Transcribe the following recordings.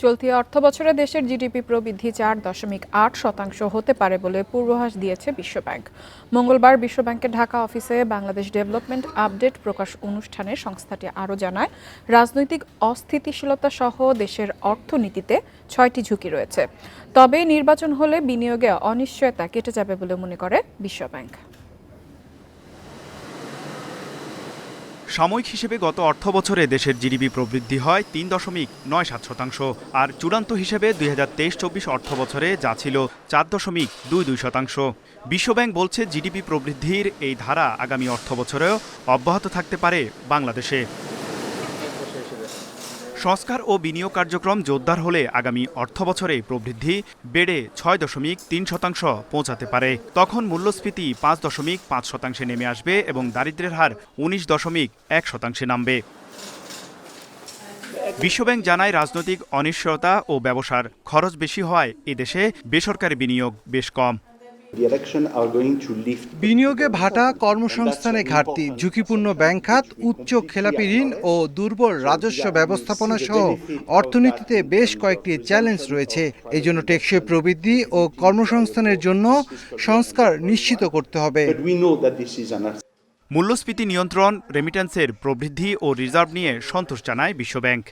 চলতি অর্থবছরে দেশের জিডিপি প্রবৃদ্ধি চার দশমিক আট শতাংশ হতে পারে বলে পূর্বাভাস দিয়েছে বিশ্বব্যাংক। মঙ্গলবার বিশ্বব্যাংকের ঢাকা অফিসে বাংলাদেশ ডেভেলপমেন্ট আপডেট প্রকাশ অনুষ্ঠানে সংস্থাটি আরও জানায়, রাজনৈতিক অস্থিতিশীলতা সহ দেশের অর্থনীতিতে ছয়টি ঝুঁকি রয়েছে। তবে নির্বাচন হলে বিনিয়োগে অনিশ্চয়তা কেটে যাবে বলে মনে করে বিশ্বব্যাংক। সাময়িক হিসেবে গত অর্থ বছরে দেশের জিডিপি প্রবৃদ্ধি হয় তিন দশমিক নয় সাত শতাংশ, আর চূড়ান্ত হিসেবে দুই হাজার তেইশ চব্বিশ অর্থ বছরে যা ছিল চার দশমিক দুই দুই শতাংশ। বিশ্বব্যাংক বলছে জিডিপি প্রবৃদ্ধির এই ধারা আগামী অর্থ বছরেও অব্যাহত থাকতে পারে বাংলাদেশে। সংস্কার ও বিনিয়োগ কার্যক্রম জোরদার হলে আগামী অর্থ বছরে প্রবৃদ্ধি বেড়ে ছয় দশমিক তিন শতাংশ পৌঁছাতে পারে। তখন মূল্যস্ফীতি পাঁচ দশমিক পাঁচ শতাংশে নেমে আসবে এবং দারিদ্র্যের হার উনিশ দশমিক এক শতাংশে নামবে। বিশ্বব্যাংক জানায় রাজনৈতিক অনিশ্চয়তা ও ব্যবসার খরচ বেশি হওয়ায় এদেশে বেসরকারি বিনিয়োগ বেশ কম। The election are going to lift বিনিয়োগে ভাটা কর্মসংস্থানে ঘাটতি ঝুঁকিপূর্ণ ব্যাংক খাত উচ্চ খেলাপি ঋণ ও দুর্বল রাজস্ব ব্যবস্থাপনা সহ অর্থনীতিতে বেশ কয়েকটি চ্যালেঞ্জ রয়েছে। এই জন্য টেকসই প্রবৃদ্ধি ও কর্মসংস্থানের জন্য সংস্কার নিশ্চিত করতে হবে। মূল্যস্ফীতি নিয়ন্ত্রণ রেমিট্যান্সের প্রবৃদ্ধি ও রিজার্ভ নিয়ে সন্তোষ জানায় বিশ্বব্যাংক।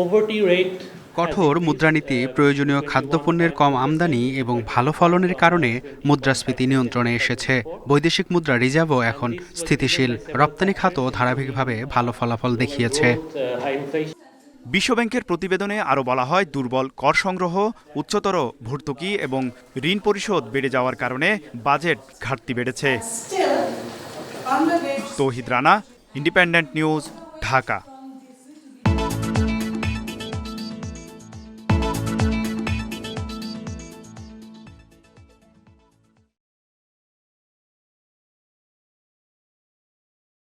Poverty rate কঠোর মুদ্রানীতি প্রয়োজনীয় খাদ্যপণ্যের কম আমদানি এবং ভালো ফলনের কারণে মুদ্রাস্ফীতি নিয়ন্ত্রণে এসেছে। বৈদেশিক মুদ্রা রিজার্ভও এখন স্থিতিশীল। রপ্তানি খাতও ধারাবাহিকভাবে ভালো ফলাফল দেখিয়েছে। বিশ্বব্যাংকের প্রতিবেদনে আরও বলা হয় দুর্বল কর সংগ্রহ উচ্চতর ভর্তুকি এবং ঋণ পরিশোধ বেড়ে যাওয়ার কারণে বাজেট ঘাটতি বেড়েছে। Touhid Rana independent news Dhaka.